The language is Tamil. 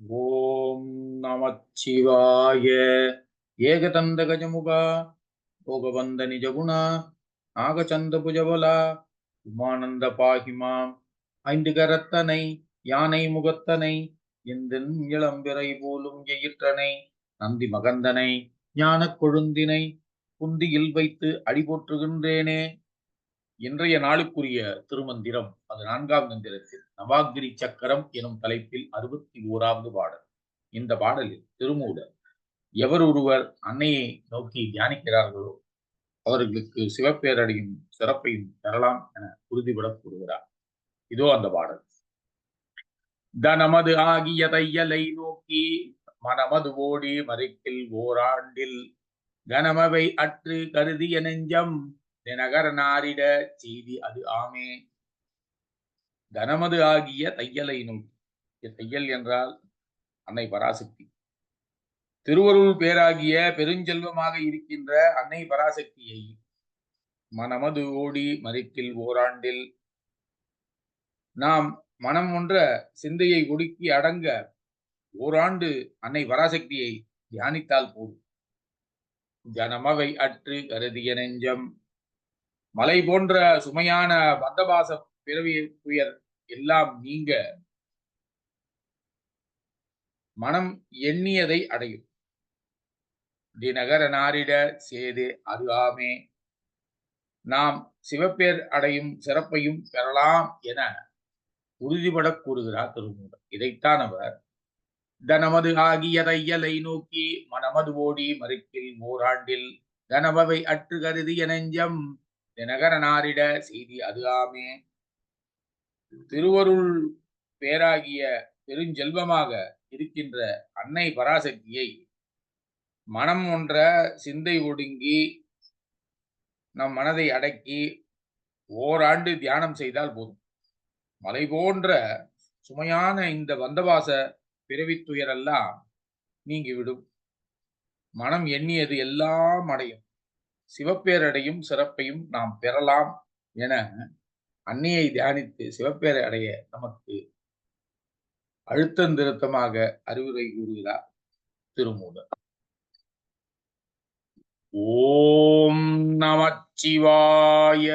ஓம் நமச்சிவாய. ஏகதந்த கஜமுகா போகவந்த நிஜகுணா நாகச்சந்த புஜபலா உமானந்த பாகிமாம் ஐந்து கரத்தனை யானை முகத்தனை எந்தன் இளம்பிறை போலும் எயிற்றனை நந்தி மகந்தனை ஞானக் கொழுந்தினை குந்தியில் வைத்து அடிபோற்றுகின்றேனே. இன்றைய நாளுக்குரிய திருமந்திரம் அது நான்காம் மந்திரத்தில் நவாகிரி சக்கரம் எனும் தலைப்பில் அறுபத்தி ஓராவது பாடல். இந்த பாடலில் திருமூலர் எவர் ஒருவர் அன்னையை நோக்கி தியானிக்கிறார்களோ அவர்களுக்கு சிவப்பேரடியும் சிறப்பையும் பெறலாம் என உறுதிபட கூறுகிறார். இதோ அந்த பாடல். தனமது ஆகிய தையலை நோக்கி மனமது ஓடி மறைக்கில் ஓராண்டில் கனமவை அற்று கருதிய நெஞ்சம் தினகர நாரிட செய்தி அது ஆமே. கனமது ஆகிய தையலை நோக்கி தையல் என்றால் அன்னை பராசக்தி. திருவருள் பேராகிய பெருஞ்செல்வமாக இருக்கின்ற அன்னை பராசக்தியை மனமது ஓடி மறிக்கில் ஓராண்டில் நாம் மனம் ஒன்ற சிந்தையை ஒடுக்கி அடங்க ஓராண்டு அன்னை பராசக்தியை தியானித்தால் போதும். ஜனமவை அற்று கருதிய நெஞ்சம் மலை போன்ற சுமையான பந்தபாச பிறவி புயல் எல்லாம் நீங்க. மனம் எண்ணியதை அடையும். தினகர நாரிட சேது அருகாமே. ஆமே நாம் சிவப்பேர் அடையும் சிறப்பையும் பெறலாம் என உறுதிபட கூறுகிறார் திருமூலர். இதைத்தான் அவர் தனமது ஆகிய தையலை நோக்கி மனமது ஓடி மறுக்கில் ஓராண்டில் தனபவை அற்று கருதிய நெஞ்சம் தினகர நாரிட செய்தி அது ஆமே. திருவருள் பேராகிய பெருஞ்செல்வமாக இருக்கின்ற அன்னை பராசக்தியை மனம் ஒன்ற சிந்தை ஒடுங்கி நம் மனதை அடக்கி ஓராண்டு தியானம் செய்தால் போதும். மலை போன்ற சுமையான இந்த வந்தவாச பிறவித்துயரெல்லாம் நீங்கிவிடும். மனம் எண்ணியது எல்லாம் அடையும். சிவப்பேரடையும் சிறப்பையும் நாம் பெறலாம் என அன்னையை தியானித்து சிவப்பேரை அடைய நமக்கு அழுத்தந்திருத்தமாக அறிவுரை கூறுகிறார் திருமூலர். ஓம் நமச்சிவாய